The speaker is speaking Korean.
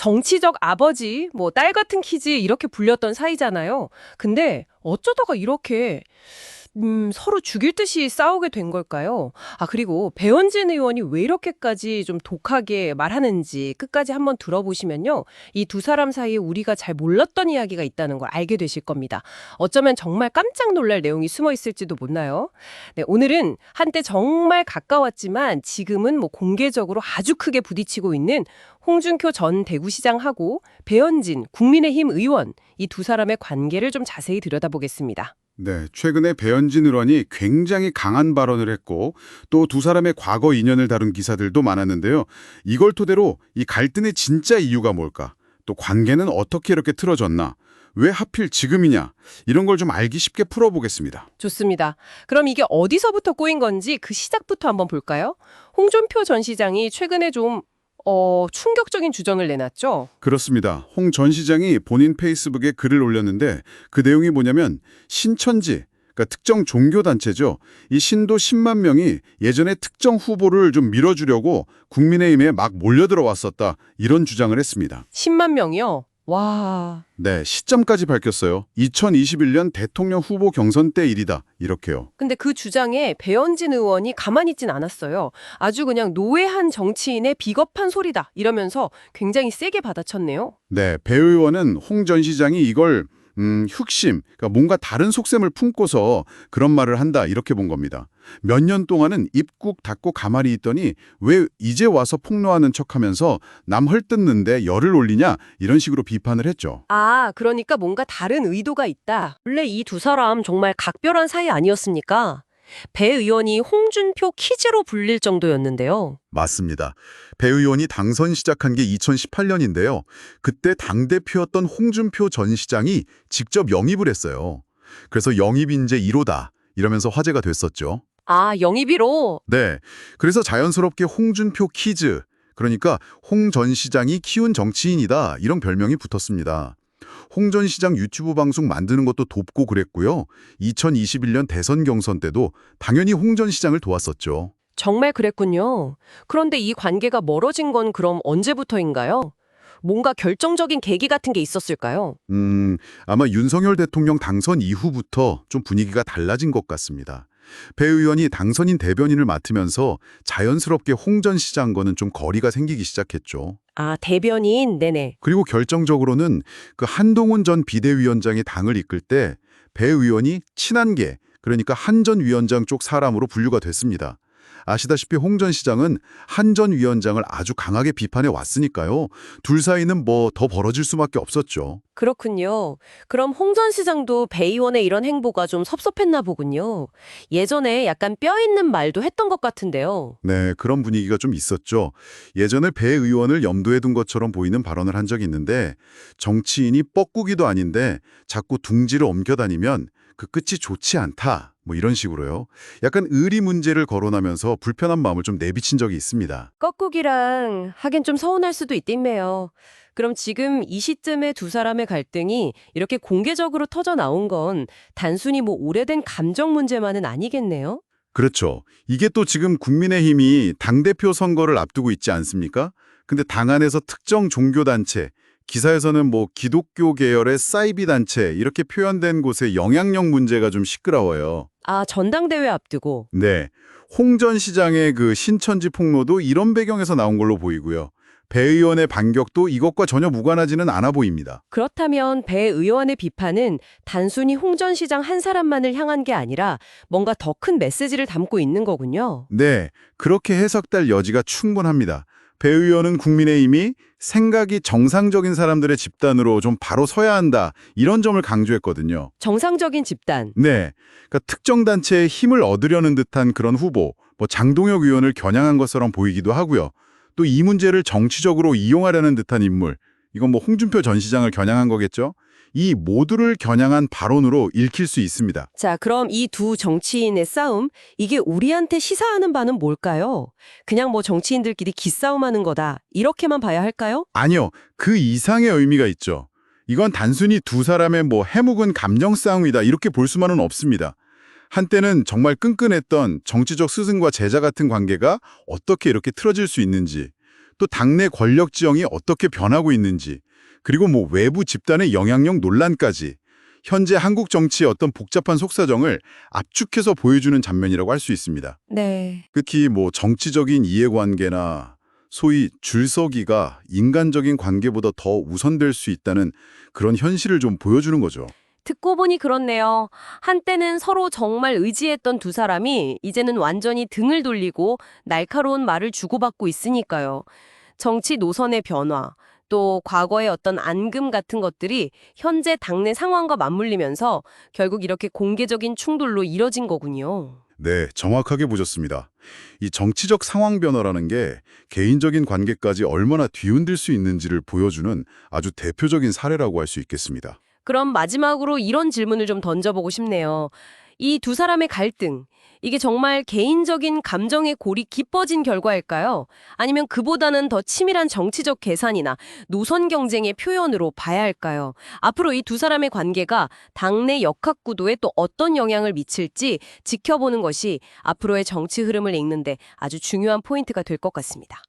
정치적 아버지, 뭐 딸 같은 키즈 이렇게 불렸던 사이잖아요. 근데 어쩌다가 이렇게 음, 서로 죽일 듯이 싸우게 된 걸까요? 아, 그리고 배원진 의원이 왜 이렇게까지 좀 독하게 말하는지 끝까지 한번 들어보시면요. 이 두 사람 사이에 우리가 잘 몰랐던 이야기가 있다는 걸 알게 되실 겁니다. 어쩌면 정말 깜짝 놀랄 내용이 숨어 있을지도 몰라요. 네, 오늘은 한때 정말 가까웠지만 지금은 뭐 공개적으로 아주 크게 부딪히고 있는 홍준표 전 대구시장하고 배현진 국민의힘 의원 이 두 사람의 관계를 좀 자세히 들여다보겠습니다. 네, 최근에 배현진 의원이 굉장히 강한 발언을 했고 또 두 사람의 과거 인연을 다룬 기사들도 많았는데요. 이걸 토대로 이 갈등의 진짜 이유가 뭘까? 또 관계는 어떻게 이렇게 틀어졌나? 왜 하필 지금이냐? 이런 걸 좀 알기 쉽게 풀어보겠습니다. 좋습니다. 그럼 이게 어디서부터 꼬인 건지 그 시작부터 한번 볼까요? 홍준표 전 시장이 최근에 좀 어, 충격적인 주장을 내놨죠. 그렇습니다. 홍 전 시장이 본인 페이스북에 글을 올렸는데 그 내용이 뭐냐면 신천지, 그러니까 특정 종교단체죠. 이 신도 10만 명이 예전에 특정 후보를 좀 밀어주려고 국민의힘에 막 몰려들어왔었다. 이런 주장을 했습니다. 10만 명이요. 와. 네, 시점까지 밝혔어요. 2021년 대통령 후보 경선 때 일이다. 이렇게요. 근데 그 주장에 배현진 의원이 가만히 있진 않았어요. 아주 그냥 노회한 정치인의 비겁한 소리다. 이러면서 굉장히 세게 받아쳤네요. 네, 배 의원은 홍 전 시장이 이걸 음, 흑심, 그러니까 뭔가 다른 속셈을 품고서 그런 말을 한다 이렇게 본 겁니다. 몇 년 동안은 입국 닫고 가만히 있더니 왜 이제 와서 폭로하는 척하면서 남 헐뜯는데 열을 올리냐 이런 식으로 비판을 했죠. 아, 그러니까 뭔가 다른 의도가 있다. 원래 이 두 사람 정말 각별한 사이 아니었습니까? 배 의원이 홍준표 키즈로 불릴 정도였는데요. 맞습니다. 배 의원이 당선 시작한 게 2018년인데요. 그때 당대표였던 홍준표 전 시장이 직접 영입을 했어요. 그래서 영입 인재 1호다 이러면서 화제가 됐었죠. 아, 영입이로? 네. 그래서 자연스럽게 홍준표 키즈, 그러니까 홍 전 시장이 키운 정치인이다 이런 별명이 붙었습니다. 홍전 시장 유튜브 방송 만드는 것도 돕고 그랬고요. 2021년 대선 경선 때도 당연히 홍전 시장을 도왔었죠. 정말 그랬군요. 그런데 이 관계가 멀어진 건 그럼 언제부터인가요? 뭔가 결정적인 계기 같은 게 있었을까요? 음, 아마 윤석열 대통령 당선 이후부터 좀 분위기가 달라진 것 같습니다. 배 의원이 당선인 대변인을 맡으면서 자연스럽게 홍 전 시장과는 좀 거리가 생기기 시작했죠. 아, 대변인, 네네. 그리고 결정적으로는 그 한동훈 전 비대위원장이 당을 이끌 때 배 의원이 친한계, 그러니까 한 전 위원장 쪽 사람으로 분류가 됐습니다. 아시다시피 홍 전 시장은 한 전 위원장을 아주 강하게 비판해 왔으니까요. 둘 사이는 뭐 더 벌어질 수밖에 없었죠. 그렇군요. 그럼 홍 전 시장도 배 의원의 이런 행보가 좀 섭섭했나 보군요. 예전에 약간 뼈 있는 말도 했던 것 같은데요. 네, 그런 분위기가 좀 있었죠. 예전에 배 의원을 염두에 둔 것처럼 보이는 발언을 한 적이 있는데 정치인이 뻐꾸기도 아닌데 자꾸 둥지를 옮겨다니면 그 끝이 좋지 않다. 뭐 이런 식으로요. 약간 의리 문제를 거론하면서 불편한 마음을 좀 내비친 적이 있습니다. 꺽국이랑 하긴 좀 서운할 수도 있겠네요. 그럼 지금 이 시점에 두 사람의 갈등이 이렇게 공개적으로 터져 나온 건 단순히 뭐 오래된 감정 문제만은 아니겠네요? 그렇죠. 이게 또 지금 국민의힘이 당대표 선거를 앞두고 있지 않습니까? 근데 당 안에서 특정 종교단체, 기사에서는 뭐 기독교 계열의 사이비 단체 이렇게 표현된 곳의 영향력 문제가 좀 시끄러워요. 아, 전당대회 앞두고. 네. 홍전 시장의 그 신천지 폭로도 이런 배경에서 나온 걸로 보이고요. 배 의원의 반격도 이것과 전혀 무관하지는 않아 보입니다. 그렇다면 배 의원의 비판은 단순히 홍 전 시장 한 사람만을 향한 게 아니라 뭔가 더 큰 메시지를 담고 있는 거군요. 네, 그렇게 해석될 여지가 충분합니다. 배 의원은 국민의힘이 생각이 정상적인 사람들의 집단으로 좀 바로 서야 한다 이런 점을 강조했거든요. 정상적인 집단. 네, 그러니까 특정 단체에 힘을 얻으려는 듯한 그런 후보, 뭐 장동혁 의원을 겨냥한 것처럼 보이기도 하고요. 또 이 문제를 정치적으로 이용하려는 듯한 인물, 이건 뭐 홍준표 전 시장을 겨냥한 거겠죠? 이 모두를 겨냥한 발언으로 읽힐 수 있습니다. 자, 그럼 이 두 정치인의 싸움, 이게 우리한테 시사하는 바는 뭘까요? 그냥 뭐 정치인들끼리 기싸움하는 거다. 이렇게만 봐야 할까요? 아니요, 그 이상의 의미가 있죠. 이건 단순히 두 사람의 뭐 해묵은 감정 싸움이다 이렇게 볼 수만은 없습니다. 한때는 정말 끈끈했던 정치적 스승과 제자 같은 관계가 어떻게 이렇게 틀어질 수 있는지, 또 당내 권력 지형이 어떻게 변하고 있는지, 그리고 뭐 외부 집단의 영향력 논란까지 현재 한국 정치의 어떤 복잡한 속사정을 압축해서 보여주는 장면이라고 할 수 있습니다. 네. 특히 뭐 정치적인 이해관계나 소위 줄서기가 인간적인 관계보다 더 우선될 수 있다는 그런 현실을 좀 보여주는 거죠. 듣고 보니 그렇네요. 한때는 서로 정말 의지했던 두 사람이 이제는 완전히 등을 돌리고 날카로운 말을 주고받고 있으니까요. 정치 노선의 변화, 또 과거의 어떤 앙금 같은 것들이 현재 당내 상황과 맞물리면서 결국 이렇게 공개적인 충돌로 이뤄진 거군요. 네, 정확하게 보셨습니다. 이 정치적 상황 변화라는 게 개인적인 관계까지 얼마나 뒤흔들 수 있는지를 보여주는 아주 대표적인 사례라고 할 수 있겠습니다. 그럼 마지막으로 이런 질문을 좀 던져보고 싶네요. 이 두 사람의 갈등, 이게 정말 개인적인 감정의 골이 깊어진 결과일까요? 아니면 그보다는 더 치밀한 정치적 계산이나 노선 경쟁의 표현으로 봐야 할까요? 앞으로 이 두 사람의 관계가 당내 역학 구도에 또 어떤 영향을 미칠지 지켜보는 것이 앞으로의 정치 흐름을 읽는데 아주 중요한 포인트가 될 것 같습니다.